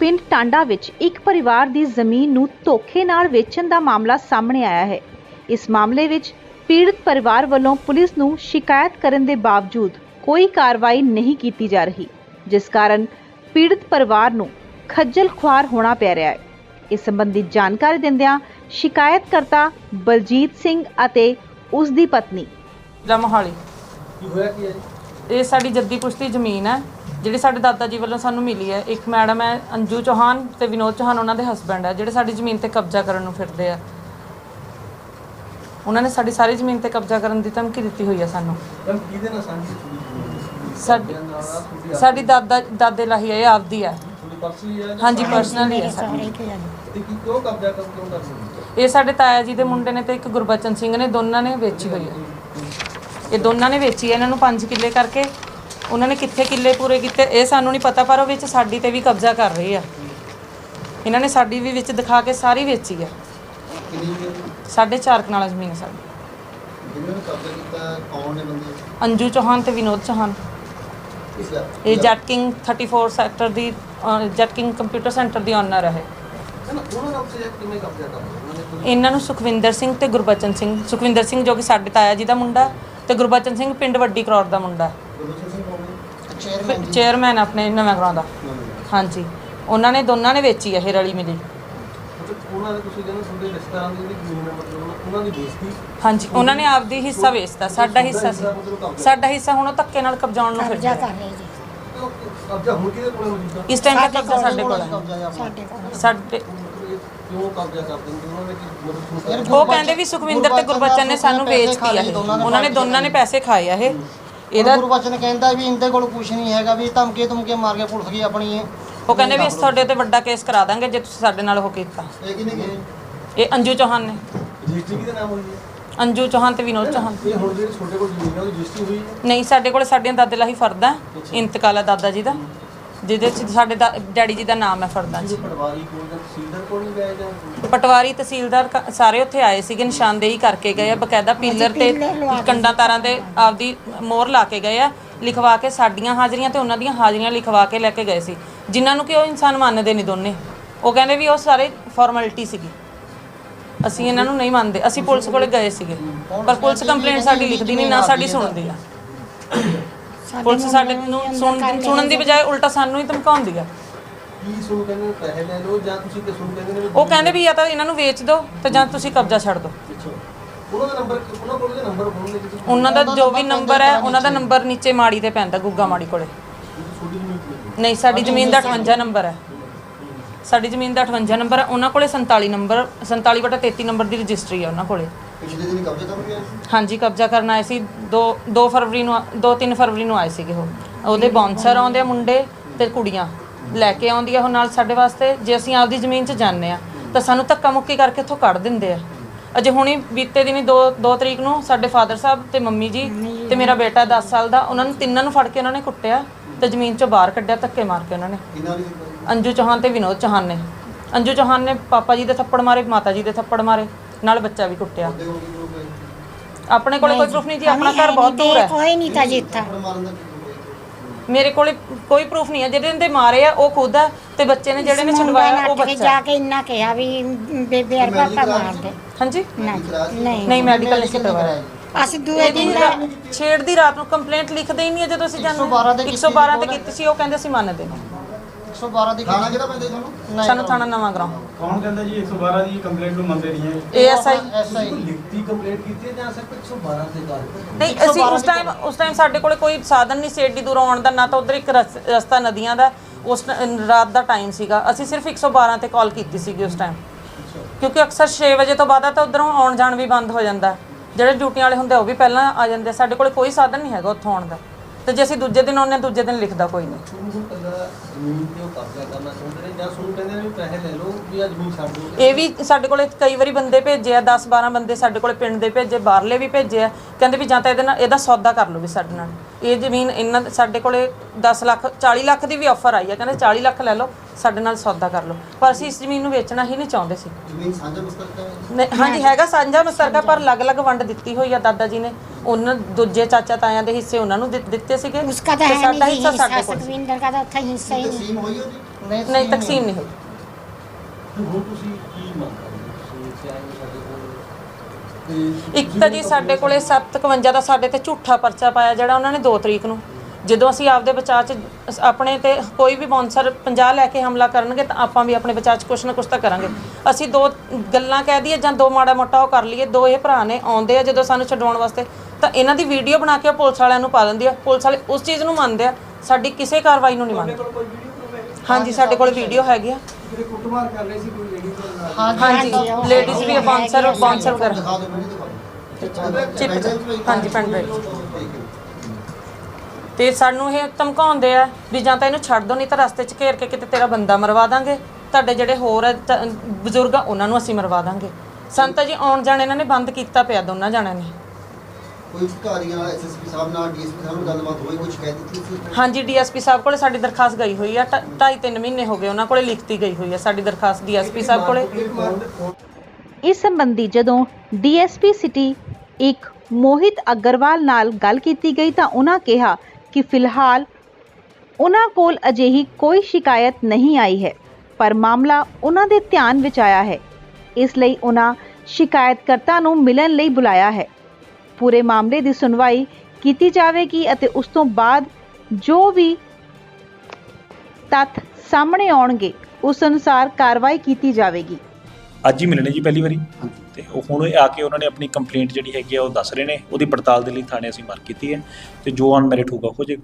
ਪਿੰਡ ਟਾਂਡਾ ਵਿੱਚ ਇੱਕ ਪਰਿਵਾਰ ਦੀ ਜ਼ਮੀਨ ਨੂੰ ਧੋਖੇ ਨਾਲ ਵੇਚਣ ਦਾ ਮਾਮਲਾ ਸਾਹਮਣੇ ਆਇਆ ਹੈ। ਇਸ ਮਾਮਲੇ ਵਿੱਚ ਪੀੜਤ ਪਰਿਵਾਰ ਵੱਲੋਂ ਪੁਲਿਸ ਨੂੰ ਸ਼ਿਕਾਇਤ ਕਰਨ ਦੇ ਬਾਵਜੂਦ ਕੋਈ ਕਾਰਵਾਈ ਨਹੀਂ ਕੀਤੀ ਜਾ ਰਹੀ ਜਿਸ ਕਾਰਨ ਪੀੜਤ ਪਰਿਵਾਰ ਨੂੰ ਖੱਜਲ ਖੁਆਰ ਹੋਣਾ ਪੈ ਰਿਹਾ ਹੈ। ਇਸ ਸੰਬੰਧੀ ਜਾਣਕਾਰੀ ਦਿੰਦਿਆਂ ਸ਼ਿਕਾਇਤਕਰਤਾ ਬਲਜੀਤ ਸਿੰਘ ਅਤੇ ਉਸ ਦੀ ਪਤਨੀ। ਜ਼ਿਲ੍ਹਾ ਮੋਹਾਲੀ ਕੀ ਹੋਇਆ ਕੀ ਹੈ ਜੀ? ਇਹ ਸਾਡੀ ਜੱਦੀ ਪੁਸ਼ਤੀ ਜ਼ਮੀਨ ਹੈ ਜਿਹੜੀ ਸਾਡੇ ਦਾਦਾ ਜੀ ਵੱਲੋਂ ਸਾਨੂੰ ਮਿਲੀ ਹੈ। ਇੱਕ ਮੈਡਮ ਹੈ ਅੰਜੂ ਚੌਹਾਨ ਤੇ ਵਿਨੋਦ ਚੌਹਾਨ ਉਹਨਾਂ ਦੇ ਹਸਬੰਡ ਹੈ ਜਿਹੜੇ ਸਾਡੀ ਜ਼ਮੀਨ ਤੇ ਕਬਜ਼ਾ ਕਰਨ ਨੂੰ ਫਿਰਦੇ ਆ। ਉਹਨਾਂ ਨੇ ਸਾਡੀ ਸਾਰੀ ਜ਼ਮੀਨ ਤੇ ਕਬਜ਼ਾ ਕਰਨ ਦੀ ਧਮਕੀ ਦਿੱਤੀ ਹੋਈ ਹੈ ਸਾਨੂੰ। ਕਿਹਦੇ ਨਾਲ? ਸਾਡੀ ਦਾਦਾ ਦਾਦੇ ਲਾਹੀ ਹੈ ਇਹ ਆਪਦੀ ਹੈ। ਹਾਂਜੀ ਪਰਸਨਲੀ ਹੈ ਸਾਡੀ। ਇਹ ਸਾਡੇ ਤਾਇਆ ਜੀ ਦੇ ਮੁੰਡੇ ਨੇ ਤੇ ਇੱਕ ਗੁਰਬਚਨ ਸਿੰਘ ਨੇ ਦੋਨਾਂ ਨੇ ਵੇਚੀ ਹੋਈ ਹੈ। ਇਹ ਦੋਨਾਂ ਨੇ ਵੇਚੀ ਹੈ ਇਹਨਾਂ ਨੂੰ 5 ਕਿੱਲੇ ਕਰਕੇ। ਉਹਨਾਂ ਨੇ ਕਿੱਥੇ ਕਿੱਲੇ ਪੂਰੇ ਕੀਤੇ ਇਹ ਸਾਨੂੰ ਨਹੀਂ ਪਤਾ ਪਰ ਉਹ ਵਿੱਚ ਸਾਡੀ ਤੇ ਵੀ ਕਬਜ਼ਾ ਕਰ ਰਹੇ ਆ। ਇਹਨਾਂ ਨੇ ਸਾਡੀ ਵੀ ਵਿੱਚ ਦਿਖਾ ਕੇ ਸਾਰੀ ਵੇਚੀ ਹੈ ਕਿੰਨੀ ਜ਼ਮੀਨ ਸਾਢੇ ਚਾਰ ਕਨਾਲ ਜ਼ਮੀਨ ਹੈ ਸਾਡੀ। ਜਿਹਨਾਂ ਨੇ ਕਬਜ਼ਾ ਕੀਤਾ ਕੌਣ ਨੇ ਬੰਦੇ? ਅੰਜੂ ਚੌਹਾਨ ਤੇ ਵਿਨੋਦ ਚੌਹਾਨ। ਇਸ ਦਾ ਇਹ ਜੱਟ ਕਿੰਗ 34 ਸੈਕਟਰ ਦੀ ਅਹ, ਜੱਟ ਕਿੰਗ ਕੰਪਿਊਟਰ ਸੈਂਟਰ ਦੀ ਓਨਰ ਹੈ ਨਾ ਉਹਨਾਂ ਦਾ ਕਬਜ਼ਾ ਕਿਵੇਂ ਕਬਜ਼ਾ ਕਰ ਉਹਨਾਂ ਨੇ ਕੋਈ ਇਹਨਾਂ ਨੂੰ ਸੁਖਵਿੰਦਰ ਸਿੰਘ ਤੇ ਗੁਰਬਚਨ ਸਿੰਘ। ਸੁਖਵਿੰਦਰ ਸਿੰਘ ਜੋ ਕਿ ਸਾਡੇ ਤਾਇਆ ਜੀ ਦਾ ਮੁੰਡਾ ਤੇ ਗੁਰਬਚਨ ਸਿੰਘ ਪਿੰਡ ਵੱਡੀ ਕਰੌਰ ਦਾ ਮੁੰਡਾ। ਗੁਰਬਚਨ ਸਿੰਘ ਕੌਣ ਹੈ ਚੇਅਰਮੈਨ ਚੇਅਰਮੈਨ ਆਪਣੇ ਨਵੇਂ ਗਰਾਉਂ ਦਾ ਹਾਂਜੀ। ਉਹਨਾਂ ਨੇ ਦੋਨਾਂ ਨੇ ਵੇਚੀ ਹੈ ਇਹ ਰਲੀ ਮਿਲੀ। ਉਹਨਾਂ ਦੇ ਤੁਸੀਂ ਕਹਿੰਦੇ ਤੁਹਾਡੇ ਰਿਸ਼ਤੇਦਾਰਾਂ ਦੀ ਜਿਹੜੀ ਜ਼ਮੀਨ ਹੈ ਮਤਲਬ ਉਹਨਾਂ- ਉਹਨਾਂ ਦੀ ਬੇਇੱਜ਼ਤੀ? ਹਾਂਜੀ ਉਹਨਾਂ ਨੇ ਆਪਦੀ ਹਿੱਸਾ ਵੇਚਤਾ। ਸਾਡਾ ਹਿੱਸਾ ਸੀ। ਸਾਡਾ ਹਿੱਸਾ ਹੁਣ ਉਹ ਧੱਕੇ ਨਾਲ ਕਬਜ਼ਾਉਣ ਨੂੰ ਫਿਰਦੇ ਆ। ਉਹ ਕਬਜ਼ਾ ਹੁਣ ਕਿਹਦੇ ਕੋਲ ਹੈ ਮੌਜੂਦਾ ਇਸ ਟਾਈਮ ਤੱਕ ਕਬਜ਼ਾ ਸਾਡੇ ਕੋਲ ਹੈ। ਸਾਡੇ ਕੋਲ ਸਾਡੇ ਇਹ ਕਿਉਂ ਕਬਜ਼ਾ ਕਰਦੇ ਨੇ ਉਹਨਾਂ ਨੇ ਕੀ ਮਤਲਬ ਤੁਹਾਨੂੰ ਉਹ ਕਹਿੰਦੇ ਵੀ ਸੁਖਵਿੰਦਰ ਤੇ ਗੁਰਬਚਨ ਨੇ ਸਾਨੂੰ ਵੇਚਤੀ ਆ ਇਹ ਉਹਨਾਂ ਨੇ ਦੋਨਾਂ ਨੇ ਪੈਸੇ ਖਾਏ ਆ ਇਹ। ਇਹਦਾ ਗੁਰਬਚਨ ਕਹਿੰਦਾ ਵੀ ਇੰਦੇ ਕੋਲ ਕੁਝ ਨਹੀਂ ਹੈਗਾ ਵੀ ਧਮਕੇ ਧਮਕੇ ਮਾਰ ਕੇ ਪੁਲਿਸ ਗਈ ਆਪਣੀ ਉਹ ਕਹਿੰਦੇ ਵੀ ਅਸੀਂ ਤੁਹਾਡੇ ਤੇ ਵੱਡਾ ਕੇਸ ਕਰਾ ਦਾਂਗੇ ਜੇ ਤੁਸੀਂ ਸਾਡੇ ਨਾਲ ਉਹ ਕੀਤਾ। ਇਹ ਅੰਜੂ ਚੌਹਾਨ ਨੇ। ਰਜਿਸਟਰੀ ਕਿਹਦੇ ਨਾਮ ਹੋਈ ਹੈ? ਅੰਜੂ ਚੌਹਾਨ ਤੇ ਵਿਨੋਦ ਚੌਹਾਨ। ਇਹ ਹੁਣ ਜਿਹੜੇ ਛੋਟੇ ਕੋਲ ਜ਼ਮੀਨ ਹੈ ਰਜਿਸਟਰੀ ਹੋਈ ਹੈ? ਨਹੀਂ ਸਾਡੇ ਕੋਲ ਸਾਡੀਆਂ ਦਾਦੇ ਲਾਹੀ ਫਰਦਾ ਇੰਤਕਾਲ ਹੈ ਦਾਦਾ ਜੀ ਦਾ। ਜਿਹਦੇ ਚ ਸਾਡੇ ਦਾ- ਡੈਡੀ ਜੀ ਦਾ ਨਾਮ ਹੈ ਫਰਦਾਂ 'ਚ ਪਟਵਾਰੀ ਕੋਲ ਜਾਂ ਤਹਿਸੀਲਦਾਰ ਕੋਲ ਨਹੀਂ ਗਏ ਜਾਂ ਪਟਵਾਰੀ ਤਹਿਸੀਲਦਾਰ ਕ- ਸਾਰੇ ਉੱਥੇ ਆਏ ਸੀਗੇ ਨਿਸ਼ਾਨਦੇਹੀ ਕਰਕੇ ਗਏ ਆ ਬਕਾਇਦਾ ਪੀਲਰ ਤੇ ਕੰਡਾਂ ਤਾਰਾਂ ਤੇ ਆਪਦੀ ਮੋਹਰ ਲਾ ਕੇ ਗਏ ਆ ਲਿਖਵਾ ਕੇ ਸਾਡੀਆਂ ਹਾਜ਼ਰੀਆਂ ਤੇ ਉਹਨਾਂ ਦੀਆਂ ਹਾਜ਼ਰੀਆਂ ਲਿਖਵਾ ਕੇ ਲੈ ਕੇ ਗਏ ਸੀ। ਜਿਨ੍ਹਾਂ ਨੂੰ ਕਿ ਉਹ ਇਨਸਾਨ ਮੰਨਦੇ ਨਹੀਂ ਦੋਨੇ। ਉਹ ਕਹਿੰਦੇ ਵੀ ਉਹ ਸਾਰੇ ਫਾਰਮੈਲਿਟੀ ਸੀਗੀ। ਅਸੀਂ ਇਹਨਾਂ ਨੂੰ ਨਹੀਂ ਮੰਨਦੇ ਅਸੀਂ ਪੁਲਿਸ ਕੋਲੇ ਗਏ ਸੀਗੇ। ਪਰ ਪੁਲਿਸ ਕੰਪਲੇਂਟ ਸਾਡੀ ਲਿਖਦੀ ਨਹੀਂ ਨਾ ਸਾਡੀ ਸੁਣਦੀ ਆ। ਪੁਲਿਸ ਸਾਡੇ ਨੂੰ ਸੁਣ- ਸੁਣਨ ਦੀ ਬਜਾਏ ਉਲਟਾ ਸਾਨੂੰ ਹੀ ਧਮਕਾਉਂਦੀ ਆ। ਕੀ ਸੁਣ ਕਹਿੰਦੇ ਨੇ ਪੈਸੇ ਲੈ ਲਓ ਜਾਂ ਤੁਸੀਂ ਤੇ ਸੁਣ ਕਹਿੰਦੇ ਨੇ ਵੀ ਉਹ ਕਹਿੰਦੇ ਵੀ ਜਾਂ ਤਾਂ ਇਹਨਾਂ ਨੂੰ ਵੇਚ ਦਿਓ ਤੇ ਜਾਂ ਤੁਸੀਂ ਕਬਜ਼ਾ ਛੱਡ ਦਿਓ। ਪਿੱਛੋਂ। ਉਹਨਾਂ ਦਾ ਨੰਬਰ ਉਹਨਾਂ ਕੋਲ ਦੇ ਨੰਬਰ ਫੋਨ ਦੇ ਤੁਸੀਂ ਉਹਨਾਂ ਦਾ ਜੋ ਵੀ ਨੰਬਰ ਹੈ ਉਹਨਾਂ ਦਾ ਨੰਬਰ ਨੀਚੇ ਮਾੜੀ ਤੇ ਪੈਂਦਾ ਗੁੱਗਾ ਮਾੜੀ ਕੋਲੇ। ਛੋਟੀ ਨਹੀਂ ਸਾਡੀ ਜ਼ਮੀਨ ਦਾ 58 ਨੰਬਰ ਹੈ। ਸਾਡੀ ਜ਼ਮੀਨ ਦਾ 58 ਨੰਬਰ ਹੈ। ਉਹਨਾਂ ਕੋਲੇ 47 ਨੰਬਰ 47 ਬਟਾ 33 ਨੰਬਰ ਦੀ ਰਜਿਸਟਰੀ ਹੈ ਉਹਨਾਂ ਕੋਲੇ। ਪਿਛਲੇ ਦਿਨ ਕਬਜ਼ਾ ਕਰ ਗਿਆ ਹਾਂਜੀ ਕਬਜ਼ਾ ਕਰਨ ਆਏ ਸੀ। 2 2 ਫਰਵਰੀ ਨੂੰ 2-3 ਫਰਵਰੀ ਨੂੰ ਆਏ ਸੀਗੇ ਉਹ। ਉਹਦੇ ਬਾਉਂਸਰ ਆਉਂਦੇ ਆ ਮੁੰਡੇ ਤੇ ਕੁੜੀਆਂ। ਲੈ ਕੇ ਆਉਂਦੀਆਂ ਉਹ ਨਾਲ ਸਾਡੇ ਵਾਸਤੇ। ਜੇ ਅਸੀਂ ਆਪਦੀ ਜ਼ਮੀਨ 'ਚ ਜਾਂਦੇ ਆ ਤਾਂ ਸਾਨੂੰ ਧੱਕਾ ਮੁੱਕੀ ਕਰਕੇ ਇੱਥੋਂ ਕੱਢ ਦਿੰਦੇ ਆ। ਅਜੇ ਹੁਣੀ ਬੀਤੇ ਦਿਨੀ 2 2 ਤਰੀਕ ਨੂੰ ਸਾਡੇ ਫਾਦਰ ਸਾਹਿਬ ਤੇ ਮੰਮੀ ਜੀ ਤੇ ਮੇਰਾ ਬੇਟਾ 10 ਸਾਲ ਦਾ ਉਹਨਾਂ ਨੂੰ ਤਿੰਨਾਂ ਨੂੰ ਫੜ ਕੇ ਉਹਨਾਂ ਨੇ ਕੁੱਟਿਆ ਤੇ ਜ਼ਮੀਨ 'ਚੋਂ ਬਾਹਰ ਕੱਢਿਆ ਧੱਕੇ ਮਾਰ ਕੇ ਉਹਨਾਂ ਨੇ। ਅੰਜੂ ਚੌਹਾਨ ਤੇ ਵਿਨੋਦ ਚੌਹਾਨ ਨੇ। ਅੰਜੂ ਚੌਹਾਨ ਨੇ ਪਾਪਾ ਜੀ ਦੇ ਥੱਪੜ ਮਾਰੇ ਮਾਤਾ ਜੀ ਦੇ ਥੱਪੜ ਮਾਰੇ। ਨਾਲ ਬੱਚਾ ਵੀ ਲੋਕ ਆਪਣੇ ਕੋਲੇ ਕੋਈ ਪ੍ਰੂਫ ਨਹੀਂ ਜੀ ਆਪਣਾ ਘਰ ਬਹੁਤ ਦੂਰ ਹੈ। ਕੋਈ ਨਹੀਂ ਤਾਂ ਦਾ ਮੇਰੇ ਕੋਲੇ ਕੋਈ ਪ੍ਰੂਫ ਨਹੀਂ ਹੈ ਜਿਹੜੇ ਇਹਦੇ ਮਾਰੇ ਆ ਉਹ ਖੁਦ ਹੈ ਤੇ ਬੱਚੇ ਨੇ ਜਿਹੜੇ ਨੇ ਛਡਵਾਇਆ ਉਹ ਕੇ ਬੱਚਾ ਜਾ। ਕੇ ਇੰਨਾ ਕਿਹਾ ਵੀ ਬੇਬੇ ਅਰ ਪਾਪਾ ਮਾਰ ਦੇ ਹਾਂਜੀ? ਨਹੀਂ ਨਹੀਂ ਮੈਡੀਕਲ ਨਹੀਂ ਕਰਵਾਇਆ ਅਸੀਂ ਦੂਏ ਦਿਨ ਛੇੜ ਦੀ ਰਾਤ ਨੂੰ ਕੰਪਲੇਂਟ ਲਿਖਦੇ ਹੀ ਨਹੀਂ ਜਦੋਂ ਅਸੀਂ ਜਾਂਦੇ 112 ਤੇ ਕੀਤੀ 112 ਤੇ ਕੀਤੀ ਸੀ ਉਹ ਕਹਿੰਦੇ ਅਸੀਂ ਮੰਨਦੇ ਨਹੀਂ 112 ਦੀ ਖਾਣਾ ਕਿਹੜਾ ਪੈਂਦਾ ਤੁਹਾਨੂੰ? ਸਾਨੂੰ ਥਾਣਾ ਨਵਾਂ ਗਰਾਉਂ। ਕੌਣ ਕਹਿੰਦਾ ਜੀ? 112 ਦੀ ਕੰਪਲੇਂਟ ਨੂੰ ਮੰਨਦੇ ਨਹੀਂ ਹੈ। ਏਐਸਆਈ ਐਸਆਈ ਲਿਖਤੀ ਕੰਪਲੇਂਟ ਕੀਤੀ ਹੈ ਜਾਂ ਸਿਰਫ 112 ਤੇ ਗੱਲ? ਨਹੀਂ ਅਸੀਂ ਉਸ ਟਾਈਮ ਉਸ ਟਾਈਮ ਸਾਡੇ ਕੋਲੇ ਕੋਈ ਸਾਧਨ ਨਹੀਂ ਸੀ ਏਡੀ ਦੂਰ ਆਉਣ ਦਾ ਨਾ ਤਾਂ ਉਧਰ ਇੱਕ ਰਸ- ਰਸਤਾ ਨਦੀਆਂ ਦਾ ਉਸ ਟ- ਰਾਤ ਦਾ ਟਾਈਮ ਸੀਗਾ। ਅਸੀਂ ਸਿਰਫ 112 ਤੇ ਕਾਲ ਕੀਤੀ ਸੀਗੀ ਉਸ ਟਾਈਮ ਕਿਉਂਕਿ ਅਕਸਰ 6 ਵਜੇ ਤੋਂ ਬਾਅਦ ਆ ਤਾਂ ਉਧਰੋਂ ਆਉਣ ਜਾਣ ਵੀ ਬੰਦ ਹੋ ਜਾਂਦਾ। ਹੈ। ਜਿਹੜੇ ਡਿਊਟੀਆਂ ਵਾਲੇ ਹੁੰਦੇ ਆ ਉਹ ਵੀ ਪਹਿਲਾਂ ਆ ਜਾਂਦੇ ਆ। ਸਾਡੇ ਕੋਲੇ ਕੋਈ ਸਾਧਨ ਨਹੀਂ ਹੈਗਾ ਉੱਥੋਂ ਆਉਣ ਦਾ। ਤੇ ਜੇ ਅਸੀਂ ਦੂਜੇ ਦਿਨ ਆਉਂਦੇ ਹਾਂ ਦੂਜੇ ਦਿਨ ਲਿਖਦਾ ਕੋਈ ਨਹੀਂ। ਜ਼ਮੀਨ ਤੇ ਉਹ ਕਬਜ਼ਾ ਕਰਨਾ ਚਾਹੁੰਦੇ ਨੇ ਜਾਂ ਤੁਹਾਨੂੰ ਕਹਿੰਦੇ ਨੇ ਵੀ ਪੈਸੇ ਲੈ ਲਓ ਵੀ ਆ ਜ਼ਮੀਨ ਛੱਡ ਦਿਓ ਇਹ ਵੀ ਸਾਡੇ ਕੋਲੇ ਕਈ ਵਾਰੀ ਬੰਦੇ ਭੇਜੇ ਆ 10 12 ਬੰਦੇ ਸਾਡੇ ਕੋਲੇ ਪਿੰਡ ਦੇ ਭੇਜੇ ਬਾਹਰਲੇ ਵੀ ਭੇਜੇ ਆ। ਕਹਿੰਦੇ ਵੀ ਜਾਂ ਤਾਂ ਇਹਦੇ ਨਾਲ ਇਹਦਾ ਸੌਦਾ ਕਰ ਲਓ ਵੀ ਸਾਡੇ ਨਾਲ। ਇਹ ਜ਼ਮੀਨ ਇਹਨਾਂ ਸਾਡੇ ਕੋਲੇ 10 ਲੱਖ 40 ਲੱਖ ਦੀ ਵੀ ਆਫਰ ਆਈ ਆ। ਕਹਿੰਦੇ 40 ਲੱਖ ਲੈ ਲਓ ਸਾਡੇ ਨਾਲ ਸੌਦਾ ਕਰ ਲਓ। ਪਰ ਅਸੀਂ ਇਸ ਜ਼ਮੀਨ ਨੂੰ ਵੇਚਣਾ ਹੀ ਨਹੀਂ ਚਾਹੁੰਦੇ ਸੀ। ਜ਼ਮੀਨ ਸਾਂਝਾ ਮੁਸਤਕ ਹੈ? ਨਹੀਂ, ਹਾਂਜੀ ਹੈਗਾ ਸਾਂਝਾ ਮਸਤਰਕਾ ਪਰ ਅਲੱਗ-ਅਲੱਗ ਵੰਡ ਦਿੱਤੀ ਹੋਈ ਆ ਦਾਦਾ ਜੀ ਨੇ। ਉਹਨਾਂ ਦੂਜੇ ਚਾਚਾ ਤਾਇਆਂ ਦੇ ਹਿੱਸੇ ਉਹਨਾਂ ਨੂੰ ਦਿੱਤੇ ਸੀਗੇ। ਉਸਕਾ ਤਾਂ ਤੇ ਹੈ ਸਾਡਾ ਨਹੀਂ ਹਿੱਸਾ ਹਿੱਸਾ ਸਾਡੇ ਕੋਲ ਉੱਥੇ ਹਿੱਸਾ ਹੀ ਨਹੀਂ। ਤਕਸੀਮ ਹੋਈ ਉਹਦੀ ਨਹੀਂ ਤਕਸੀਮ ਨਹੀਂ ਹੋਈ। ਤੇ ਹੁਣ ਤੁਸੀਂ ਕੀ ਮੰਗ ਕਰਦੇ ਹੋ? ਤੁਸੀਂ ਇੱਥੇ ਆਏ ਹੋ ਸਾਡੇ ਕੋਲ ਤੇ ਇੱਕ ਤਾਂ ਜੀ ਸਾਡੇ ਕੋਲੇ 751 ਦਾ ਸਾਡੇ ਤੇ ਝੂਠਾ ਪਰਚਾ ਪਾਇਆ ਜਿਹੜਾ ਉਹਨਾਂ ਨੇ 2 ਤਰੀਕ ਨੂੰ। ਜਦੋਂ ਅਸੀਂ ਆਪਦੇ ਬਚਾਅ 'ਚ ਅਸ- ਆਪਣੇ ਤੇ ਕੋਈ ਵੀ ਬੌਂਸਰ 50 ਲੈ ਕੇ ਹਮਲਾ ਕਰਨਗੇ ਤਾਂ ਆਪਾਂ ਵੀ ਆਪਣੇ ਬਚਾਅ 'ਚ ਕੁਛ ਨਾ ਕੁਛ ਤਾਂ ਕਰਾਂਗੇ। ਅਸੀਂ ਦੋ ਗੱਲਾਂ ਕਹਿ ਦਈਏ ਜਾਂ ਦੋ ਮਾੜਾ ਮੋਟਾ ਉਹ ਕਰ ਲਈਏ। ਦੋ ਇਹ ਭਰਾ ਨੇ ਆਉਂਦੇ ਆ ਜਦੋਂ ਸਾਨੂੰ ਛਡਾਉਣ ਵਾਸਤੇ ਤਾਂ ਇਹਨਾਂ ਦੀ ਵੀਡੀਓ ਬਣਾ ਕੇ ਉਹ ਪੁਲਿਸ ਵਾਲਿਆਂ ਨੂੰ ਪਾ ਦਿੰਦੀ ਆ। ਪੁਲਿਸ ਵਾਲੇ ਉਸ ਚੀਜ਼ ਨੂੰ ਮੰਨਦੇ ਆ ਸਾਡੀ ਕਿਸੇ ਕਾਰਵਾਈ ਨੂੰ ਨਹੀਂ ਮੰਨਦੇ। ਹਾਂਜੀ ਸਾਡੇ ਕੋਲ ਵੀਡੀਓ ਹੈਗੀ ਆ। ਹਾਂਜੀ ਲੇਡੀਜ਼ ਵੀ ਬੌਂਸਰ ਬੌਂਸਰ ਵਗੈਰਾ। ਦਿਖਾ ਦਿਓ ਵੀਡੀਓ ਦਿਖਾ ਦਿਓ। ਚਿੱਪ ਹਾਂਜੀ ਪੈਨ ਡਰਾਈਵ ਤੇ ਸਾਨੂੰ ਇਹ ਧਮਕਾਉਂਦੇ ਆ ਵੀ ਜਾਂ ਤਾਂ ਇਹਨੂੰ ਛੱਡ ਦੋ ਨਹੀਂ ਤਾਂ ਰਸਤੇ 'ਚ ਘੇਰ ਕੇ ਕਿਤੇ ਤੇਰਾ ਬੰਦਾ ਮਰਵਾ ਦਾਂਗੇ। ਤੁਹਾਡੇ ਜਿਹੜੇ ਹੋਰ ਬਜ਼ੁਰਗ ਆ ਉਹਨਾਂ ਨੂੰ ਅਸੀਂ ਮਰਵਾ ਦਾਂਗੇ। ਸੰਤ ਜੀ ਆਉਣ ਜਾਣ ਇਹਨਾਂ ਨੇ ਬੰਦ ਕੀਤਾ ਪਿਆ ਦੋਨਾਂ ਜਾਣਿਆਂ ਨੇ। ਕੋਈ ਅਧਿਕਾਰੀਆਂ ਐਸਐਸਪੀ ਸਾਹਿਬ ਨਾਲ ਡੀਐਸਪੀ ਸਾਹਿਬ ਨਾਲ ਗੱਲਬਾਤ ਹੋਈ ਕੁਝ ਕਹਿ ਦਿੱਤੀ ਸੀ? ਹਾਂਜੀ ਡੀਐਸਪੀ ਸਾਹਿਬ ਕੋਲੇ ਸਾਡੀ ਦਰਖਾਸਤ ਗਈ ਹੋਈ ਆ 2.5 3 ਮਹੀਨੇ ਹੋ ਗਏ ਉਹਨਾਂ ਕੋਲੇ ਲਿਖਤੀ ਗਈ ਹੋਈ ਆ ਸਾਡੀ ਦਰਖਾਸਤ ਡੀਐਸਪੀ ਸਾਹਿਬ ਕੋਲੇ। ਇਸ ਸੰਬੰਧੀ ਜਦੋਂ ਡੀਐਸਪੀ ਸਿਟੀ ਇੱਕ ਮੋਹਿਤ ਅਗਰਵਾਲ ਨਾਲ ਗੱਲ ਕੀਤੀ ਗਈ ਤਾਂ ਉਹਨਾਂ ਕਿਹਾ ਕਿ ਫਿਲਹਾਲ ਉਹਨਾਂ ਕੋਲ ਅਜਿਹੀ ਕੋਈ ਸ਼ਿਕਾਇਤ ਨਹੀਂ ਆਈ ਹੈ ਪਰ ਮਾਮਲਾ ਉਹਨਾਂ ਦੇ ਧਿਆਨ ਵਿੱਚ ਆਇਆ ਹੈ। ਇਸ ਲਈ ਉਹਨਾਂ ਸ਼ਿਕਾਇਤਕਰਤਾ ਨੂੰ ਮਿਲਣ ਲਈ ਬੁਲਾਇਆ ਹੈ। ਪੂਰੇ ਮਾਮਲੇ ਦੀ ਸੁਣਵਾਈ ਕੀਤੀ ਜਾਵੇਗੀ ਅਤੇ ਉਸ ਤੋਂ ਬਾਅਦ ਜੋ ਵੀ ਤੱਥ ਸਾਹਮਣੇ ਆਉਣਗੇ ਉਸ ਅਨੁਸਾਰ ਕਾਰਵਾਈ ਕੀਤੀ ਜਾਵੇਗੀ। ਅੱਜ ਹੀ ਮਿਲਣੇ ਜੀ ਪਹਿਲੀ ਵਾਰੀ। ਤੇ ਉਹ ਹੁਣ ਆ ਕੇ ਉਹਨਾਂ ਨੇ ਆਪਣੀ ਕੰਪਲੇਂਟ ਜਿਹੜੀ ਹੈਗੀ ਆ ਉਹ ਦੱਸ ਰਹੇ ਨੇ। ਉਹਦੀ ਪੜਤਾਲ ਦੇ ਲਈ ਥਾਣੇ ਅਸੀਂ ਮਾਰ ਕੀਤੀ ਹੈ। ਤੇ ਜੋ ਅਨਮੈਰਿਟ ਹੋਊਗਾ ਹੋ ਜੇ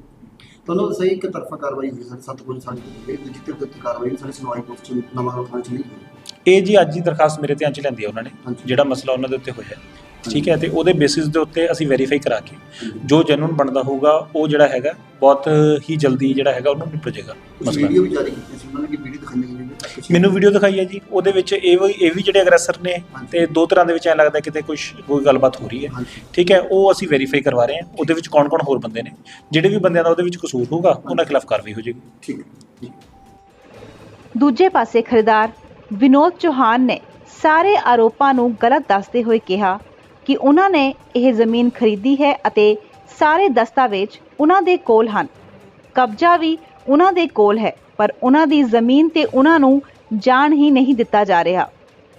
ਤੁਹਾਨੂੰ ਸਹੀ ਇੱਕ ਤਰਫਾ ਕਾਰਵਾਈ ਹੋਈ ਸਰ ਸਤਗੁਰੂ ਸਾਡੀ ਹੋਈ ਦੂਜੀ ਤਰਫ ਦੀ ਕਾਰਵਾਈ ਸਾਡੀ ਸੁਣਵਾਈ ਪੁਲਿਸ ਚ ਨਵਾਂ ਥਾਣੇ ਚ ਨਹੀਂ ਹੋਈ। ਇਹ ਜੀ ਅੱਜ ਹੀ ਦਰਖਾਸਤ ਮੇਰੇ ਧਿਆਨ ਚ ਲੈਂਦੀ ਹੈ ਉਹਨਾਂ ਨੇ। ਜਿਹੜਾ ਮਸਲਾ ਉਹਨਾਂ ਦੇ ਉੱਤੇ ਹੋਇਆ। ਠੀਕ ਹੈ ਤੇ ਉਹਦੇ ਬੇਸਿਸ ਦੇ ਉੱਤੇ ਅਸੀਂ ਵੈਰੀਫਾਈ ਕਰਾ ਕੇ ਜੋ ਜੈਨੂਨ ਬਣਦਾ ਹੋਊਗਾ ਉਹ ਜਿਹੜਾ ਹੈਗਾ ਬਹੁਤ ਹੀ ਜਲਦੀ ਜਿਹੜਾ ਹੈਗਾ ਉਹਨੂੰ ਨਿਪਟ ਜਾਏਗਾ ਤੁਸੀਂ ਮਸਲਾ ਵੀਡੀਓ ਵੀ ਜਾਰੀ ਕੀਤੀ ਸੀ ਉਹਨਾਂ ਨੇ ਕਿ ਵੀਡੀਓ ਦਿਖਾਈ ਗਈ ਵੀਡੀਓ ਮੈਨੂੰ ਵੀਡੀਓ ਦਿਖਾਈ ਹੈ ਜੀ ਉਹਦੇ ਵਿੱਚ ਇਹ ਵੀ ਇਹ ਵੀ ਜਿਹੜੇ ਅਗਰੈਸਰ ਨੇ। ਤੇ ਦੋ ਤਰ੍ਹਾਂ ਦੇ ਵਿੱਚ ਐ ਲੱਗਦਾ ਕਿਤੇ ਕੁਝ ਕੋਈ ਗੱਲਬਾਤ ਹੋ ਰਹੀ ਹੈ। ਠੀਕ ਹੈ ਉਹ ਅਸੀਂ ਵੈਰੀਫਾਈ ਕਰਵਾ ਰਹੇ ਹਾਂ ਉਹਦੇ ਵਿੱਚ ਕੌਣ-ਕੌਣ ਹੋਰ ਬੰਦੇ ਨੇ ਜਿਹੜੇ ਵੀ ਬੰਦਿਆਂ ਦਾ ਉਹਦੇ ਵਿੱਚ ਕਸੂਰ ਹੋਊਗਾ ਉਹਨਾਂ ਖਿਲਾਫ ਕਾਰਵਾਈ ਹੋ ਜਾਏਗੀ। ਠੀਕ ਹੈ ਠੀਕ ਦੂਜੇ ਪਾਸੇ ਖਰੀਦਾਰ ਵਿਨੋਦ ਚੌਹਾਨ ਨੇ ਸਾਰੇ ਆਰੋਪਾਂ ਨੂੰ ਗਲਤ ਦੱਸਦੇ ਹੋਏ ਕਿਹਾ ਕਿ ਉਹਨਾਂ ਨੇ ਇਹ ਜ਼ਮੀਨ ਖਰੀਦੀ ਹੈ ਅਤੇ ਸਾਰੇ ਦਸਤਾਵੇਜ਼ ਉਹਨਾਂ ਦੇ ਕੋਲ ਹਨ। ਕਬਜ਼ਾ ਵੀ ਉਹਨਾਂ ਦੇ ਕੋਲ ਹੈ, ਪਰ ਉਹਨਾਂ ਦੀ ਜ਼ਮੀਨ ਤੇ ਉਹਨਾਂ ਨੂੰ ਜਾਣ ਹੀ ਨਹੀਂ ਦਿੱਤਾ ਜਾ ਰਿਹਾ।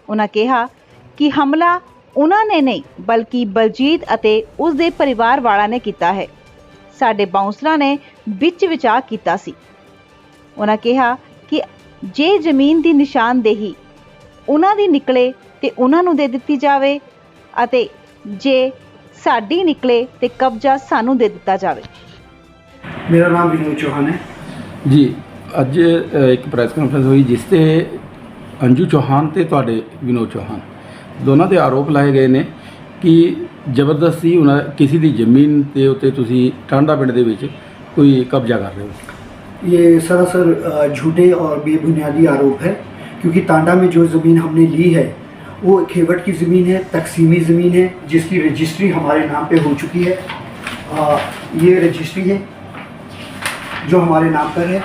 ਉਹਨਾਂ ਕਿਹਾ ਕਿ ਹਮਲਾ ਉਹਨਾਂ ਨੇ ਨਹੀਂ, ਬਲਕਿ ਬਲਜੀਤ ਅਤੇ ਉਸ ਦੇ ਪਰਿਵਾਰ ਵਾਲਾ ਨੇ ਕੀਤਾ ਹੈ। ਸਾਡੇ ਬਾਉਂਸਰਾਂ ਨੇ ਵਿੱਚ ਵਿਚਾਰ ਕੀਤਾ ਸੀ। ਉਹਨਾਂ ਕਿਹਾ ਕਿ ਜੇ ਜ਼ਮੀਨ ਦੀ ਨਿਸ਼ਾਨਦੇਹੀ ਉਹਨਾਂ ਦੀ ਨਿਕਲੇ ਤੇ ਉਹਨਾਂ ਨੂੰ ਦੇ ਦਿੱਤੀ ਜਾਵੇ ਅਤੇ ਜੇ ਸਾਡੀ ਨਿਕਲੇ ਤੇ ਕਬਜ਼ਾ ਸਾਨੂੰ ਦੇ ਦਿੱਤਾ ਜਾਵੇ ਮੇਰਾ ਨਾਮ ਵਿਨੋਦ ਚੌਹਾਨ ਹੈ ਜੀ ਅੱਜ ਅ, ਇੱਕ ਪ੍ਰੈਸ ਕਾਨਫਰੰਸ ਹੋਈ ਜਿਸ ਤੇ ਅੰਜੂ ਚੌਹਾਨ ਤੇ ਤੁਹਾਡੇ ਵਿਨੋਦ ਚੌਹਾਨ ਦੋਨਾਂ ਦੇ ਆਰੋਪ ਲਾਏ ਗਏ ਨੇ ਕਿ ਜ਼ਬਰਦਸਤੀ ਉਹਨਾਂ ਕਿਸੇ ਦੀ ਜ਼ਮੀਨ ਦੇ ਉੱਤੇ ਤੁਸੀਂ ਟਾਂਡਾ ਪਿੰਡ ਦੇ ਵਿੱਚ ਕੋਈ ਕਬਜ਼ਾ ਕਰ ਰਹੇ ਹੋ ये सरासर अ, झूठे और बेबुनियादी आरोप है क्योंकि तांडा में जो ज़मीन हमने ली है वो खेवट की ज़मीन है तकसीमी ज़मीन है जिसकी रजिस्ट्री हमारे नाम पे हो चुकी है। अ, ये रजिस्ट्री है जो हमारे नाम पर है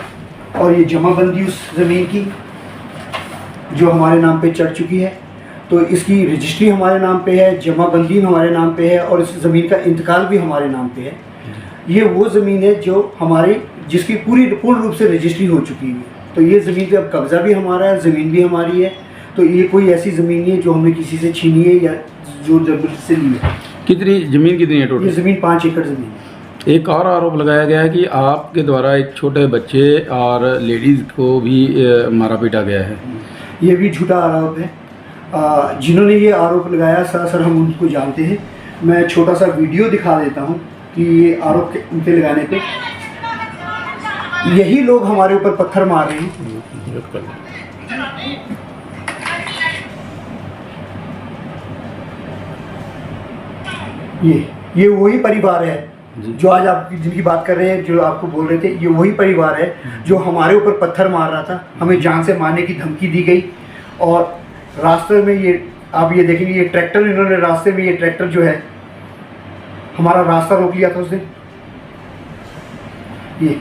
और ये जमाबंदी उस ज़मीन की जो हमारे नाम पे चढ़ चुकी है। तो इसकी रजिस्ट्री हमारे नाम पे है जमाबंदी हमारे नाम पे है और इस ज़मीन का इंतकाल भी हमारे नाम पे है। ये वो ज़मीन है जो हमारी जिसकी पूरी पूर्ण रूप से रजिस्ट्री हो चुकी है। तो ये ज़मीन पे अब कब्ज़ा भी हमारा है ज़मीन भी हमारी है। तो ये कोई ऐसी ज़मीन नहीं है जो हमने किसी से छीनी है या जो ज़बरदस्ती से ली है कितनी ज़मीन कितनी है ये टोटल ज़मीन पाँच एकड़ ज़मीन है एक और आरोप लगाया गया है कि आपके द्वारा एक छोटे बच्चे और लेडीज़ को भी मारा पीटा गया है ये भी झूठा आरोप है जिन्होंने ये आरोप लगाया सरासर हम उनको जानते हैं मैं छोटा सा वीडियो दिखा देता हूँ कि ये आरोप के- उनके लगाने पे यही लोग हमारे ऊपर पत्थर मार रहे हैं ये ये वही परिवार है जो। आज आप जिनकी बात कर रहे हैं जो आपको बोल रहे थे ये वही परिवार है जो हमारे ऊपर पत्थर मार रहा था हमें जान से मारने की धमकी दी गई। और रास्ते में ये आप ये देखेंगे ये ट्रैक्टर इन्होंने रास्ते में ये ट्रैक्टर जो है हमारा रास्ता रोक लिया था उस दिन ये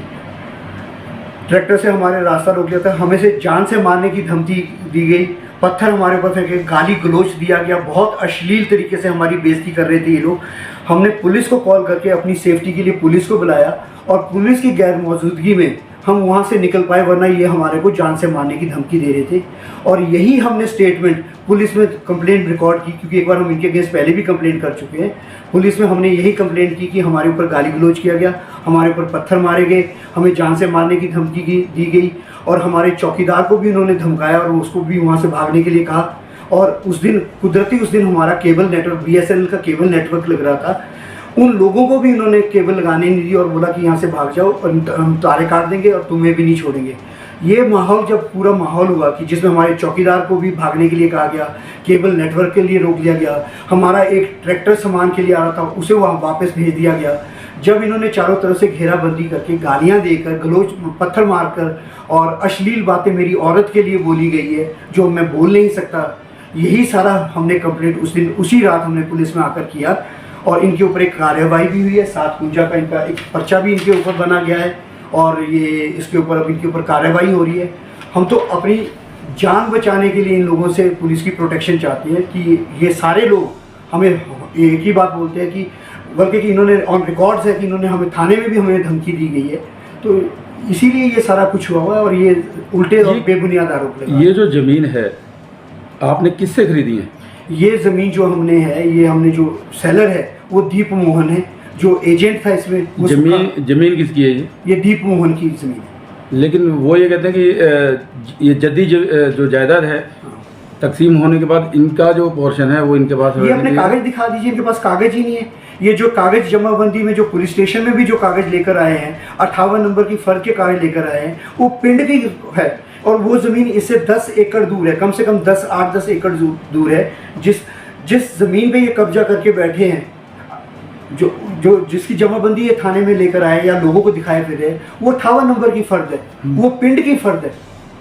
ट्रैक्टर से हमारे रास्ता रोक लिया था। हमें से जान से मारने की धमकी दी गई। पत्थर हमारे ऊपर फेंके, गाली गलोच दिया गया, बहुत अश्लील तरीके से हमारी बेइज्जती कर रहे थे ये लोग। हमने पुलिस को कॉल करके अपनी सेफ्टी के लिए पुलिस को बुलाया और पुलिस की गैर मौजूदगी में हम वहाँ से निकल पाए, वरना ये हमारे को जान से मारने की धमकी दे रहे थे। और यही हमने स्टेटमेंट पुलिस में कंप्लेंट रिकॉर्ड की, क्योंकि एक बार हम इनके अगेंस्ट पहले भी कंप्लेंट कर चुके हैं। पुलिस में हमने यही कंप्लेंट की कि हमारे ऊपर गाली गलौज किया गया, हमारे ऊपर पत्थर मारे गए, हमें जान से मारने की धमकी दी गई। और हमारे चौकीदार को भी उन्होंने धमकाया और उसको भी वहाँ से भागने के लिए कहा। और उस दिन, कुदरती उस दिन हमारा केबल नेटवर्क बी का केबल नेटवर्क लग रहा था। उन लोगों को भी उन्होंने केबल लगाने नहीं दी और बोला कि यहाँ से भाग जाओ, और हम तारे काट देंगे और तुम्हें भी नहीं छोड़ेंगे। ये माहौल, जब पूरा माहौल हुआ कि जिसमें हमारे चौकीदार को भी भागने के लिए कहा गया, केबल नेटवर्क के लिए रोक दिया गया, हमारा एक ट्रैक्टर सामान के लिए आ रहा था, उसे वहाँ वापस भेज दिया गया जब इन्होंने चारों तरफ़ से घेराबंदी करके गालियाँ देकर, गलोच, पत्थर मारकर और अश्लील बातें मेरी औरत के लिए बोली गई है, जो मैं बोल नहीं सकता, यही सारा हमने कंप्लेंट उस दिन, उसी रात हमने पुलिस में आकर किया और इनके ऊपर एक कार्यवाही भी हुई है, सात कुंजा का इनका एक पर्चा भी इनके ऊपर बना गया है और ये इसके ऊपर, अब इनके ऊपर कार्यवाही हो रही है। हम तो अपनी जान बचाने के लिए इन लोगों से पुलिस की प्रोटेक्शन चाहते हैं कि ये सारे लोग हमें एक ही बात बोलते हैं कि बल्कि कि इन्होंने ऑन रिकॉर्ड्स है कि इन्होंने हमें थाने में भी हमें धमकी दी गई है। तो इसीलिए ये सारा कुछ हुआ हुआ है और ये उल्टे और बेबुनियाद आरोप लगा ये जो ज़मीन है आपने किससे खरीदी है? ये ज़मीन जो हमने है ये हमने जो सेलर है वो दीप मोहन है जो एजेंट था इसमें ज़मीन ज़मीन किसकी है ये? ये दीप मोहन की ज़मीन है। लेकिन वो ये कहते हैं कि ये जद्दी जो जायदाद है तकसीम होने के बाद इनका जो पोर्शन है वो इनके पास ये अपने कागज़ दिखा दीजिए इनके पास कागज़ ही नहीं है। ये जो कागज़ जमाबंदी में जो पुलिस स्टेशन में भी जो कागज़ लेकर आए हैं, अट्ठावन नंबर की फर्द के कागज़ लेकर आए हैं, वो पिंड की है और वो ज़मीन इससे 10 एकड़ दूर है, कम से कम 10 आठ, दस एकड़ दूर है। जिस जिस ज़मीन पे ये कब्जा करके बैठे हैं, जो जो जिसकी जमाबंदी ये थाने में लेकर आए या लोगों को दिखाए फिर वो अट्ठावन नंबर की फर्द है, वो पिंड की फर्द है।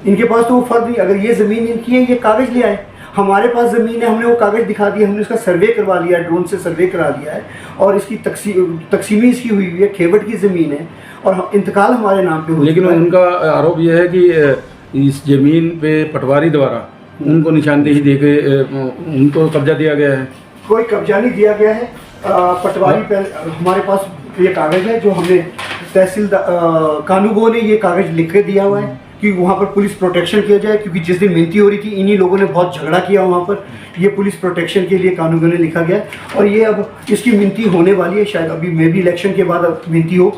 इनके पास तो वो फर्द नहीं, अगर ये ज़मीन इनकी है, ये कागज़ ले आए। हमारे पास ज़मीन है हमने वो कागज़ दिखा दिया हमने उसका सर्वे करवा लिया ड्रोन से सर्वे करा दिया है और इसकी तकसी तकसीमी इसकी हुई हुई है खेवट की ज़मीन है और इंतकाल हमारे नाम पे हो लेकिन उनका आरोप यह है कि इस ज़मीन पे पटवारी द्वारा उनको निशानदेही दे के उनको कब्जा दिया गया है। कोई कब्जा नहीं दिया गया है। पटवारी पर हमारे पास ये कागज़ है जो हमने तहसील कानूगो ने ये कागज़ लिख के दिया हुआ है। कि वहाँ पर पुलिस प्रोटेक्शन किया जाए, क्योंकि जिस दिन मिनती हो रही थी, इन्हीं लोगों ने बहुत झगड़ा किया वहाँ पर। ये पुलिस प्रोटेक्शन के लिए कानून ने लिखा गया। और ये अब इसकी मिनती होने वाली है, शायद अभी मे भी इलेक्शन के बाद अब मिनती हो।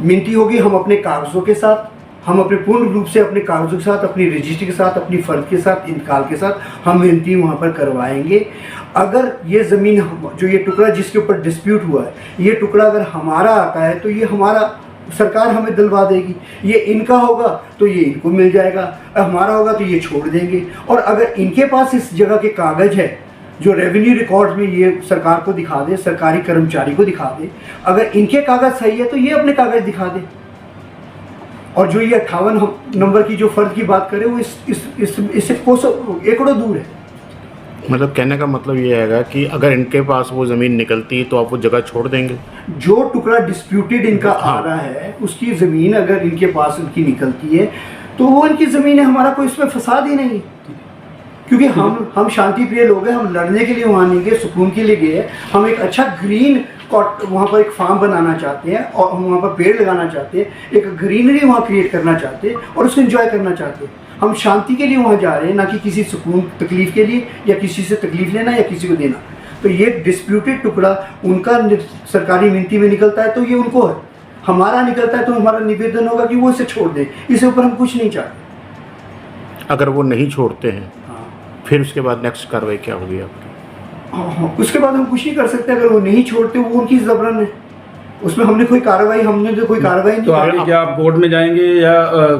मिनती होगी हम अपने कागज़ों के साथ, हम अपने पूर्ण रूप से अपने कागजों के साथ, अपनी रजिस्ट्री के साथ, अपनी फ़र्द के साथ, इंतकाल के साथ हम मिनती वहाँ पर करवाएँगे। अगर ये ज़मीन जो ये टुकड़ा जिसके ऊपर डिस्प्यूट हुआ है, ये टुकड़ा अगर हमारा आता है तो ये हमारा सरकार हमें दिलवा देगी। ये इनका होगा तो ये इनको मिल जाएगा। हमारा होगा तो ये छोड़ देंगे। और अगर इनके पास इस जगह के कागज़ है, जो रेवेन्यू रिकॉर्ड में ये सरकार को दिखा दे, सरकारी कर्मचारी को दिखा दे, अगर इनके कागज़ सही है तो ये अपने कागज़ दिखा दे। और जो ये अट्ठावन नंबर की जो फर्द की बात करें, वो इस इस इस इससे कोसों एकड़ों दूर है। मतलब कहने का मतलब ये हैगा कि अगर इनके पास वो ज़मीन निकलती तो आप वो जगह छोड़ देंगे। जो टुकड़ा डिस्प्यूटेड इनका आ रहा है उसकी ज़मीन अगर इनके पास उनकी निकलती है तो वो इनकी ज़मीन है हमारा कोई इसमें फसाद ही नहीं। क्योंकि हम हम शांति प्रिय लोग हैं हम लड़ने के लिए वहाँ नहीं गए सुकून के लिए गए हैं। हम एक अच्छा ग्रीन कॉट वहाँ पर एक फार्म बनाना चाहते हैं और हम वहाँ पर पेड़ लगाना चाहते हैं। एक ग्रीनरी वहाँ क्रिएट करना चाहते हैं और उसको एंजॉय करना चाहते हैं। हम शांति के लिए वहाँ जा रहे हैं ना कि किसी सुकून तकलीफ़ के लिए या किसी से तकलीफ़ लेना या किसी को देना। तो ये डिस्प्यूटेड टुकड़ा उनका सरकारी मिनती में निकलता है तो ये उनको है। हमारा निकलता है तो हमारा निवेदन होगा कि वो इसे छोड़ दें। इससे ऊपर हम कुछ नहीं चाहते। अगर वो नहीं छोड़ते हैं हाँ। फिर उसके बाद नेक्स्ट कार्रवाई क्या होगी आपकी? हाँ, हाँ, उसके बाद हम कुछ नहीं कर सकते। अगर वो नहीं छोड़ते वो उनकी जबरन है। उसमें हमने कोई कार्रवाई हमने जो कोई कार्रवाई नहीं तो आगे क्या आप कोर्ट में जाएँगे या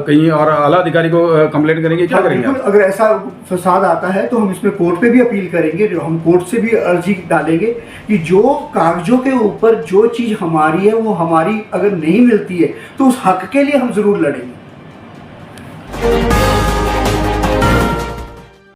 कहीं और आला अधिकारी को कंप्लेंट करेंगे? क्या हाँ, करेंगे आप? अगर ऐसा फसाद आता है तो हम इसमें कोर्ट पे भी अपील करेंगे हम कोर्ट से भी अर्जी डालेंगे कि जो कागजों के ऊपर जो चीज़ हमारी है वो हमारी अगर नहीं मिलती है तो उस हक के लिए हम ज़रूर लड़ेंगे।